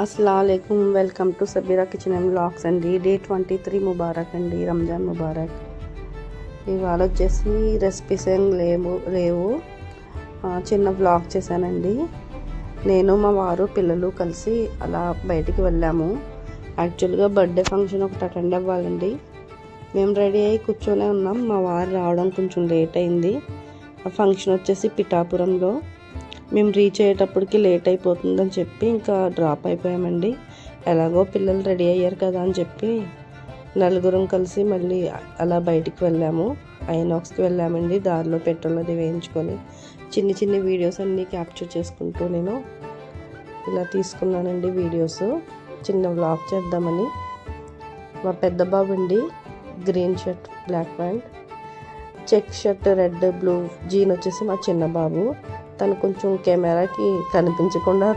అస్సలం welcome to Sabeera kitchen and blogs అండి day twenty three ముబారక్ అండి రంజాన్ ముబారక్ ఇవాళ వచ్చేసి రెసిపీస్ ఏం లేవు లేవు. చిన్న బ్లాగ్ చేశానండి. నేను మా వారు పిల్లలు కలిసి అలా బయటికి వెళ్ళాము. యాక్చువల్గా బర్త్డే ఫంక్షన్ ఒకటి అటెండ్ అవ్వాలండి. మేము రెడీ అయ్యి కూర్చొనే ఉన్నాం. మా వారు రావడం కొంచెం లేట్ అయింది. ఆ ఫంక్షన్ వచ్చేసి పిఠాపురంలో. మేము రీచ్ అయ్యేటప్పటికి లేట్ అయిపోతుందని చెప్పి ఇంకా డ్రాప్ అయిపోయామండి. ఎలాగో పిల్లలు రెడీ అయ్యారు కదా అని చెప్పి నలుగురం కలిసి మళ్ళీ అలా బయటికి వెళ్ళాము. ఐనాక్స్కి వెళ్ళామండి దారిలో పెట్రోల్ అది వేయించుకొని. చిన్ని చిన్ని వీడియోస్ అన్నీ క్యాప్చర్ చేసుకుంటూ నేను ఇలా తీసుకున్నానండి వీడియోస్ చిన్న వ్లాగ్ చేద్దామని. మా పెద్ద బాబు అండి green shirt black pant check shirt red blue jean వచ్చేసి మా చిన్న బాబు. తను కొంచెం కెమెరాకి కనిపించకుండా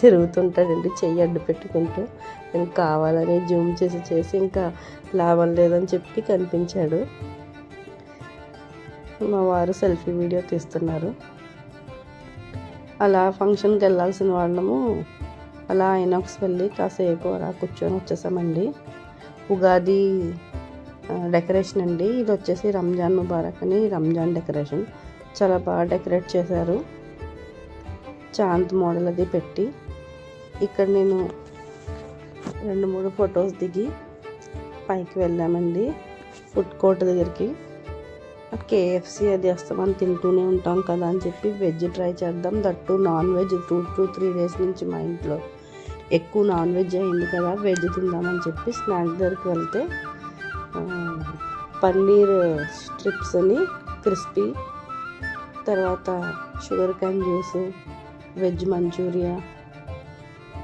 తిరుగుతుంటాడండి చెయ్యి అడ్డు పెట్టుకుంటూ. నేను కావాలని జూమ్ చేసి చేసి ఇంకా లాభం లేదని చెప్పి కనిపించాడు. మా వారు సెల్ఫీ వీడియో తీస్తున్నారు. అలా ఫంక్షన్కి వెళ్ళాల్సిన వాళ్ళము అలా ఐనాక్స్ వెళ్ళి కాసేపు అలా కూర్చొని వచ్చేసామండి. ఉగాది డెకరేషన్ అండి. ఇది వచ్చేసి రంజాన్ ముబారక్ అని రంజాన్ డెకరేషన్. చాలా బాగా డెకరేట్ చేశారు. చాంద్ మోడల్ అది పెట్టి. ఇక్కడ నేను రెండు మూడు ఫొటోస్ దిగి పైకి వెళ్ళామండి. ఫుడ్ కోర్ట్ దగ్గరికి. కేఎఫ్సి అది వస్తామని తింటూనే ఉంటాం కదా అని చెప్పి వెజ్ ట్రై చేద్దాం. That non veg two two three days నుంచి మా ఇంట్లో ఎక్కువ నాన్ వెజ్ అయింది కదా వెజ్ తిందామని చెప్పి స్నాక్ దగ్గరికి వెళ్తే పన్నీర్ స్ట్రిప్స్ అని క్రిస్పీ తర్వాత sugar can juice veg Manchuria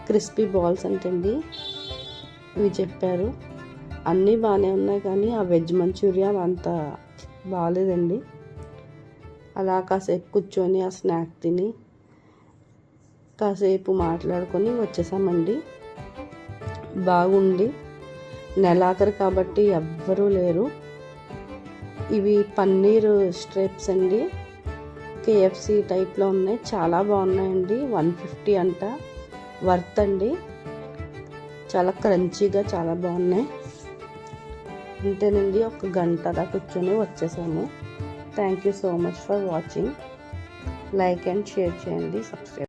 crispy balls అంటండి. ఇవి చెప్పారు. అన్నీ బాగానే ఉన్నాయి కానీ ఆ వెజ్ మంచూరియా అంత బాగాలేదండి అలా కాసేపు కూర్చొని ఆ స్నాక్ తిని కాసేపు మాట్లాడుకొని వచ్చేసామండి. బాగుండి నెలాఖరు కాబట్టి ఎవ్వరూ లేరు. ఇవి పన్నీర్ స్ట్రిప్స్ అండి. కేఎఫ్సి టైప్లో ఉన్నాయి. చాలా బాగున్నాయండి. వన్ ఫిఫ్టీ అంట. వర్త్ అండి. చాలా క్రంచీగా చాలా బాగున్నాయి. అంతేనండి ఒక గంట అలా కూర్చొని వచ్చేసాము. Thank you so much for watching like and share చేయండి. సబ్స్క్రైబ్